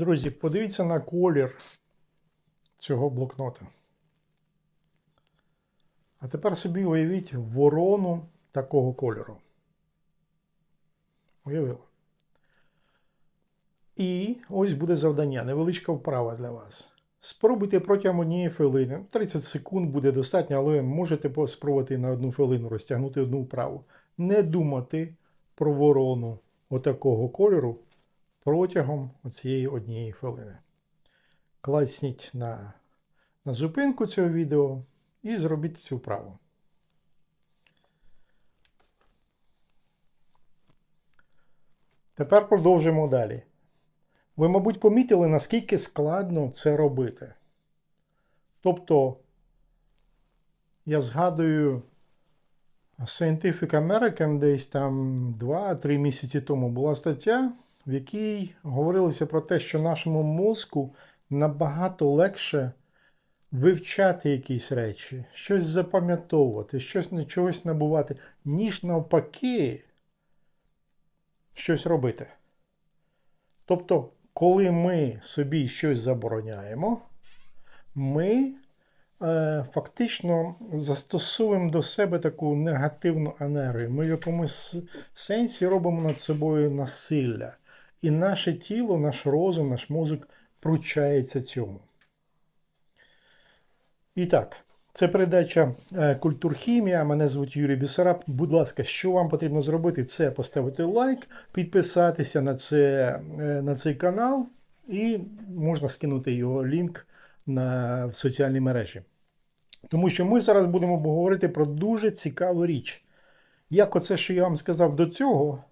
Друзі, подивіться на колір цього блокнота. А тепер собі уявіть ворону такого кольору. Уявили? І ось буде завдання, невеличка вправа для вас. Спробуйте протягом однієї хвилини, 30 секунд буде достатньо, але можете спробувати на одну хвилину розтягнути одну вправу. Не думати про ворону отакого кольору протягом цієї однієї хвилини. Класніть на, на зупинку цього відео і зробіть цю вправу. Тепер продовжуємо далі. Ви, мабуть, помітили, наскільки складно це робити. Тобто, я згадую Scientific American десь там 2-3 місяці тому була стаття, в якій говорилося про те, що нашому мозку набагато легше вивчати якісь речі, щось запам'ятовувати, щось чогось набувати, ніж навпаки щось робити. Тобто, коли ми собі щось забороняємо, ми е, фактично застосовуємо до себе таку негативну енергію. Ми в якомусь сенсі робимо над собою насилля. І наше тіло, наш розум, наш мозок пручається цьому. І так, це передача е, Культурхімія. Мене звуть Юрій Бісараб. Будь ласка, що вам потрібно зробити? Це поставити лайк, підписатися на, це, е, на цей канал, і можна скинути його лінк на в соціальні мережі. Тому що ми зараз будемо говорити про дуже цікаву річ. Як оце, що я вам сказав до цього,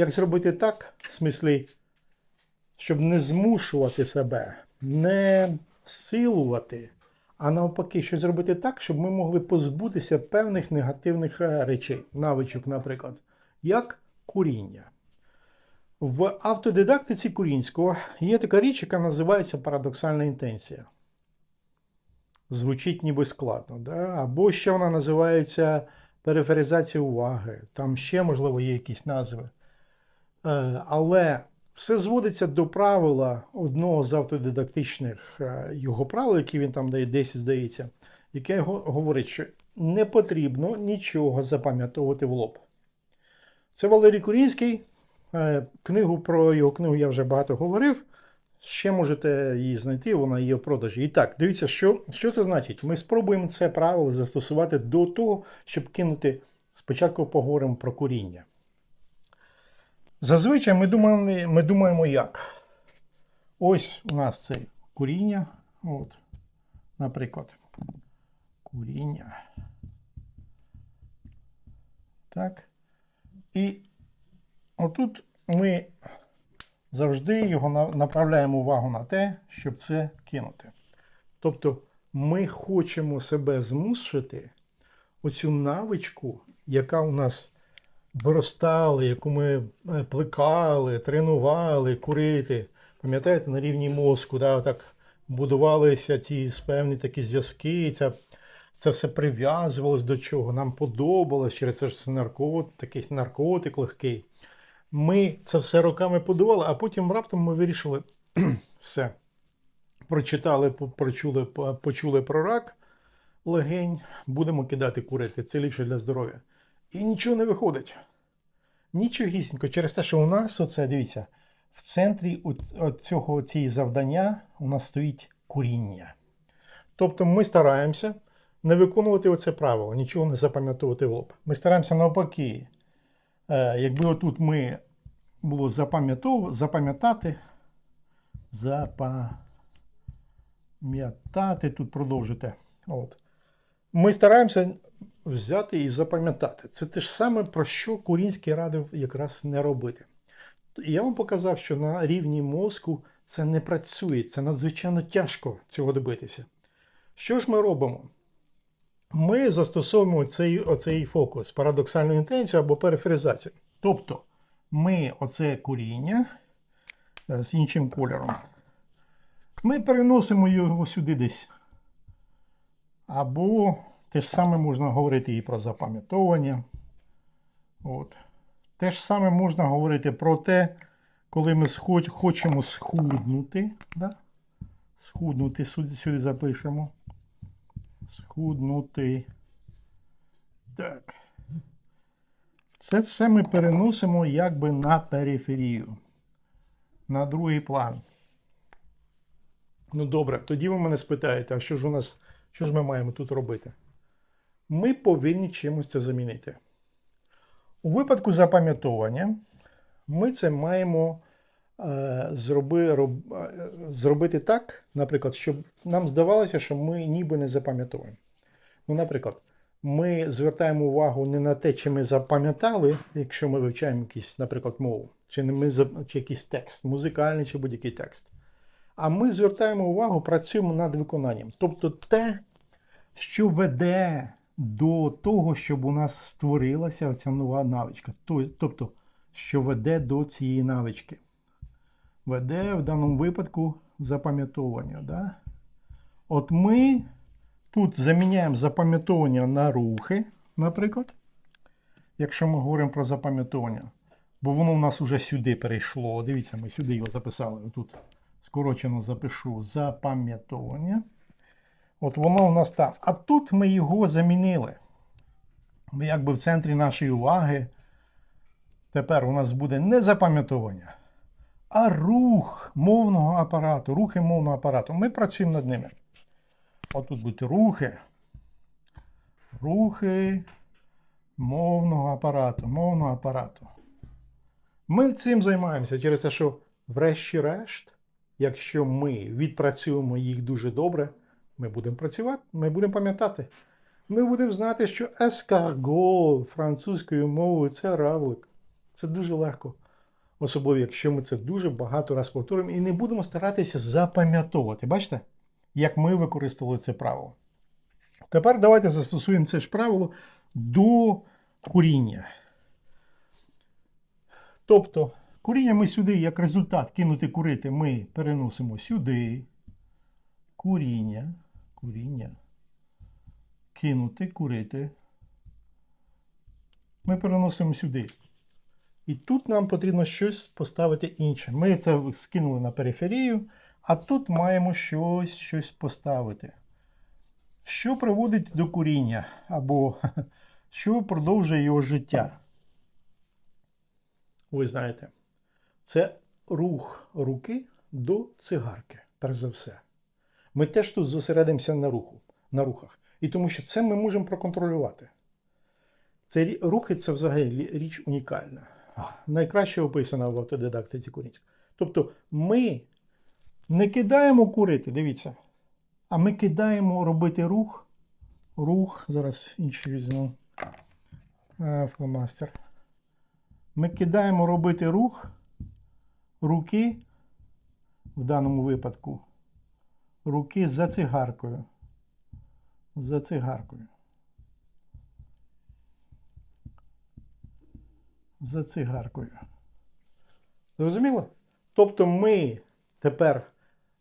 як зробити так, в смислі, щоб не змушувати себе, не силувати, а навпаки, що зробити так, щоб ми могли позбутися певних негативних е, речей, навичок, наприклад, як куріння. В автодидактиці Курінського є така річ, яка називається парадоксальна інтенція. Звучить ніби складно. Да? Або ще вона називається периферизація уваги. Там ще, можливо, є якісь назви. Е, Але все зводиться до правила одного з автодидактичних е, його правил, які він там дає 10, здається, яке говорить, що не потрібно нічого запам'ятовувати в лоб. Це Валерій Курінський. Е, Книгу про його книгу я вже багато говорив. Ще можете її знайти, вона є в продажі. І так, дивіться, що що це значить. Ми спробуємо це правило застосувати до того, щоб кинути. Спочатку поговоримо про куріння. Зазвичай ми думаємо, ми думаємо як? Ось у нас це куріння. От, Наприклад, куріння. Так. І отут ми завжди його направляємо увагу на те, щоб це кинути. Тобто ми хочемо себе змусити оцю навичку, яка у нас виростала, яку ми е, плекали, тренували, курити. Пам'ятаєте, на рівні мозку, да, так будувалися ці певні такі зв'язки. Ця, це все прив'язувалось до чого. Нам подобалось через це ж це наркот, такий наркотик легкий. Ми це все роками будували, а потім раптом ми вирішили все. Прочитали, прочули, почули про рак легень, будемо кидати курити. Це ліпше для здоров'я. І нічого не виходить. Нічогісінько. Через те, що у нас, оце, дивіться, в центрі цього цієї завдання у нас стоїть куріння. Тобто ми стараємося не виконувати оце правило, нічого не запам'ятовувати в лоб. Ми стараємося навпаки. Е, якби отут ми було запам'ятати, запам'ятати, тут продовжити. От. Ми стараємося взяти і запам'ятати. Це те ж саме, про що Курінський радив якраз не робити. І Я вам показав, що на рівні мозку це не працює, це надзвичайно тяжко цього добитися. Що ж ми робимо? Ми застосовуємо цей, оцей фокус, парадоксальну інтенцію або периферизацію. Тобто ми оце куріння е, з іншим кольором. Ми переносимо його сюди десь. Або те ж саме можна говорити і про запам'ятовування. От. Те ж саме можна говорити про те, коли ми сход- хочемо схуднути, да? схуднути, сюди, сюди запишемо. Схуднути. Так. Це все ми переносимо якби на периферію, на другий план. Ну добре, тоді ви мене спитаєте, а що ж у нас, що ж ми маємо тут робити? Ми повинні чимось це замінити. У випадку запам'ятовування ми це маємо е, зроби, роб, е, зробити так, наприклад, щоб нам здавалося, що ми ніби не запам'ятовуємо. Ну, наприклад, ми звертаємо увагу не на те, чи ми запам'ятали, якщо ми вивчаємо якийсь, наприклад, мову, чи, ми, чи якийсь текст, музикальний чи будь-який текст. А ми звертаємо увагу, працюємо над виконанням. Тобто те, що веде до того, щоб у нас створилася ця нова навичка. Тобто, що веде до цієї навички. Веде в даному випадку запам'ятовування. Да? От ми тут заміняємо запам'ятовування на рухи, наприклад. Якщо ми говоримо про запам'ятовування, бо воно у нас вже сюди перейшло. Дивіться, ми сюди його записали. Тут скорочено запишу запам'ятовування. От воно у нас там. А тут ми його замінили. Ми якби в центрі нашої уваги. Тепер у нас буде не запам'ятовування, а рух мовного апарату, рухи мовного апарату. Ми працюємо над ними. От тут будуть рухи. Рухи мовного апарату. Мовного апарату. Ми цим займаємося через те, що, врешті-решт, якщо ми відпрацюємо їх дуже добре, ми будемо працювати, ми будемо пам'ятати. Ми будемо знати, що ескарго французькою мовою це равлик. Це дуже легко. Особливо, якщо ми це дуже багато раз повторимо і не будемо старатися запам'ятовувати. Бачите, як ми використовували це правило. Тепер давайте застосуємо це ж правило до куріння. Тобто, куріння ми сюди, як результат кинути курити, ми переносимо сюди. Куріння. Куріння. Кинути, курити. Ми переносимо сюди. І тут нам потрібно щось поставити інше. Ми це скинули на периферію, а тут маємо щось, щось поставити. Що приводить до куріння, або що продовжує його життя? Ви знаєте, це рух руки до цигарки, перш за все. Ми теж тут зосередимося на руху, на рухах. І тому що це ми можемо проконтролювати. Це рухи це взагалі річ унікальна. Найкраще описана в автодидактиці Курінська. Тобто ми не кидаємо курити, дивіться, а ми кидаємо робити рух. Рух, зараз інший візьму фломастер. Ми кидаємо робити рух руки, в даному випадку, руки за цигаркою. За цигаркою. За цигаркою. Зрозуміло? Тобто ми тепер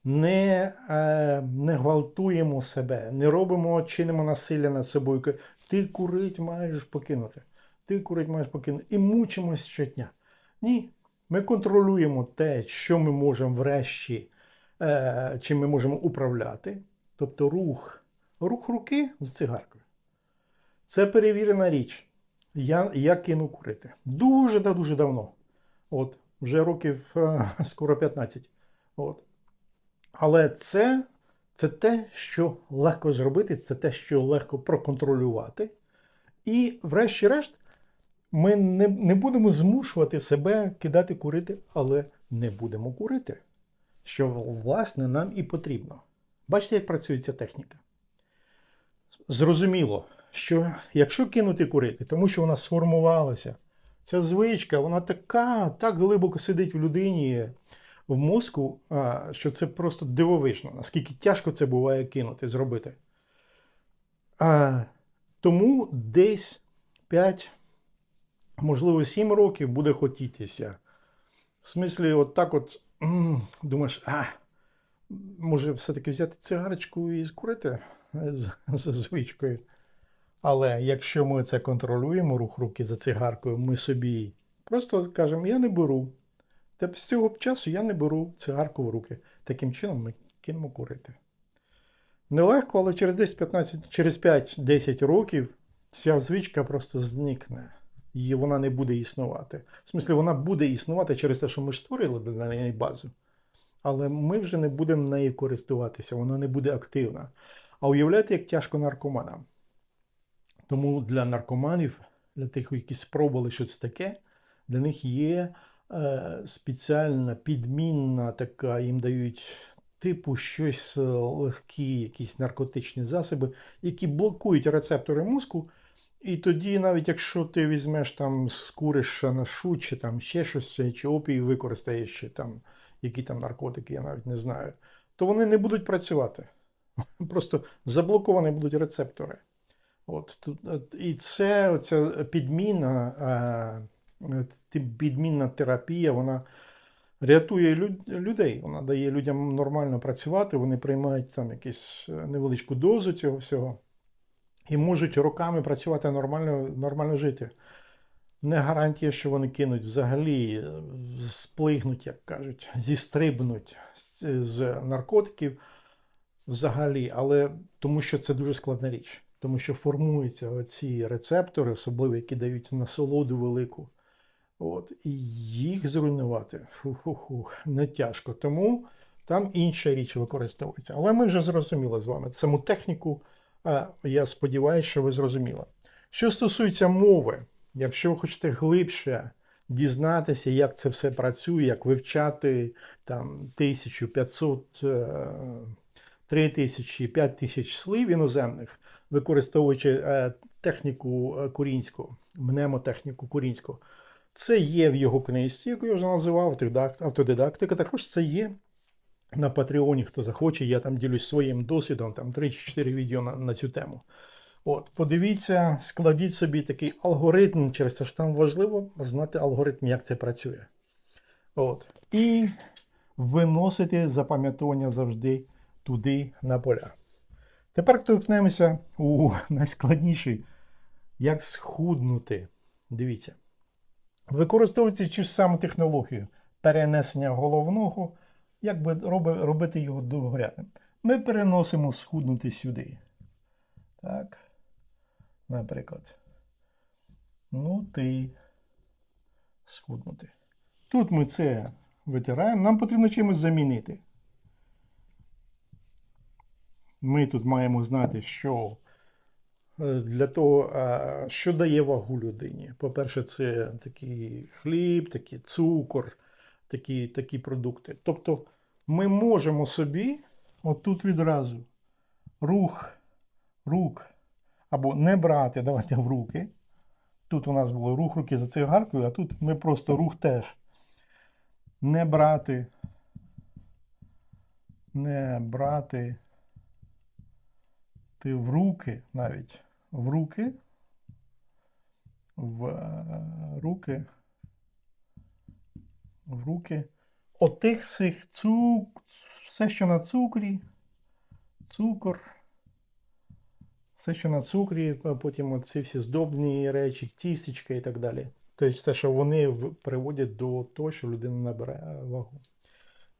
не, е, не гвалтуємо себе, не робимо, чинимо насилля над собою. Ти курить маєш покинути. Ти курить маєш покинути. І мучимось щодня. Ні. Ми контролюємо те, що ми можемо врешті, чим ми можемо управляти. Тобто рух, рух руки з цигаркою. Це перевірена річ. Я, я кинув курити. Дуже да дуже давно. От, вже років е, скоро 15. От. Але це, це те, що легко зробити, це те, що легко проконтролювати. І, врешті-решт, ми не, не будемо змушувати себе кидати курити, але не будемо курити. Що, власне, нам і потрібно. Бачите, як працює ця техніка? Зрозуміло, що якщо кинути курити, тому що вона сформувалася, ця звичка, вона така, так глибоко сидить в людині, в мозку, що це просто дивовижно, наскільки тяжко це буває кинути, зробити. Тому десь 5, можливо, 7 років буде хотітися. В смислі, от так от думаєш, а, може, все-таки взяти цигарочку і скурити з, з звичкою. Але якщо ми це контролюємо, рух руки за цигаркою, ми собі просто кажемо, я не беру. Та з цього часу я не беру цигарку в руки. Таким чином ми кинемо курити. Нелегко, але через 10-15, через 5-10 років ця звичка просто зникне. І вона не буде існувати. В смислі, вона буде існувати через те, що ми створили для неї базу. Але ми вже не будемо нею користуватися, вона не буде активна. А уявляєте, як тяжко наркоманам. Тому для наркоманів, для тих, які спробували щось таке, для них є е, спеціальна підмінна така, їм дають типу щось е, легкі, якісь наркотичні засоби, які блокують рецептори мозку. І тоді, навіть якщо ти візьмеш там, скуриш шанашу, чи там ще щось, чи опій використаєш, чи там які там наркотики, я навіть не знаю, то вони не будуть працювати. Просто заблоковані будуть рецептори. От, і це оця підміна, е, е, підмінна терапія, вона рятує людей. Вона дає людям нормально працювати, вони приймають там якусь е, невеличку дозу цього всього і можуть роками працювати нормально, нормально жити. Не гарантія, що вони кинуть взагалі, е, сплигнуть, як кажуть, зістрибнуть з, наркотиків взагалі, але тому що це дуже складна річ. Тому що формуються ці рецептори, особливо які дають насолоду велику. От, і їх зруйнувати фу-ху-ху, не тяжко. Тому там інша річ використовується. Але ми вже зрозуміли з вами саму техніку. Я сподіваюся, що ви зрозуміли. Що стосується мови, якщо ви хочете глибше дізнатися, як це все працює, як вивчати там 1500, е, 3000, 5000 слів іноземних, використовуючи е, техніку е, курінську, мнемотехніку курінську, це є в його книжці, яку я вже називав автодидактика. Також це є на Патреоні, хто захоче. Я там ділюсь своїм досвідом, там 3-4 відео на, на цю тему. От, подивіться, складіть собі такий алгоритм, через те, що там важливо знати алгоритм, як це працює. От. І виносити запам'ятовування завжди туди на поля. Тепер торкнемося у найскладніший, як схуднути. Дивіться. Використовується цю саму технологію перенесення головного, як би роби- робити його довгорядним. Ми переносимо схуднути сюди. Так. Наприклад. Ну, ти схуднути. Тут ми це витираємо. Нам потрібно чимось замінити. Ми тут маємо знати, що е, для того, е, що дає вагу людині. По-перше, це такий хліб, такий цукор, такі, такі продукти. Тобто ми можемо собі отут відразу рух, рук або не брати, давайте в руки. Тут у нас було рух руки за цигаркою, а тут ми просто рух теж. Не брати. Не брати ти в руки навіть в руки, в е, руки, в руки отих всіх цук, все, що на цукрі, цукор, все, що на цукрі, потім ці всі здобні речі, тістечка і так далі. Тобто те, що вони приводять до того, що людина набере вагу.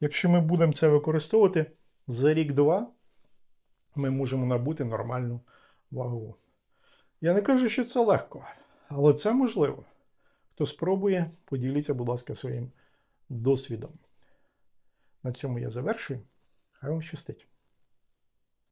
Якщо ми будемо це використовувати за рік-два, ми можемо набути нормальну вагу. Я не кажу, що це легко, але це можливо. Хто спробує, поділіться, будь ласка, своїм досвідом. На цьому я завершую. Хай вам щастить.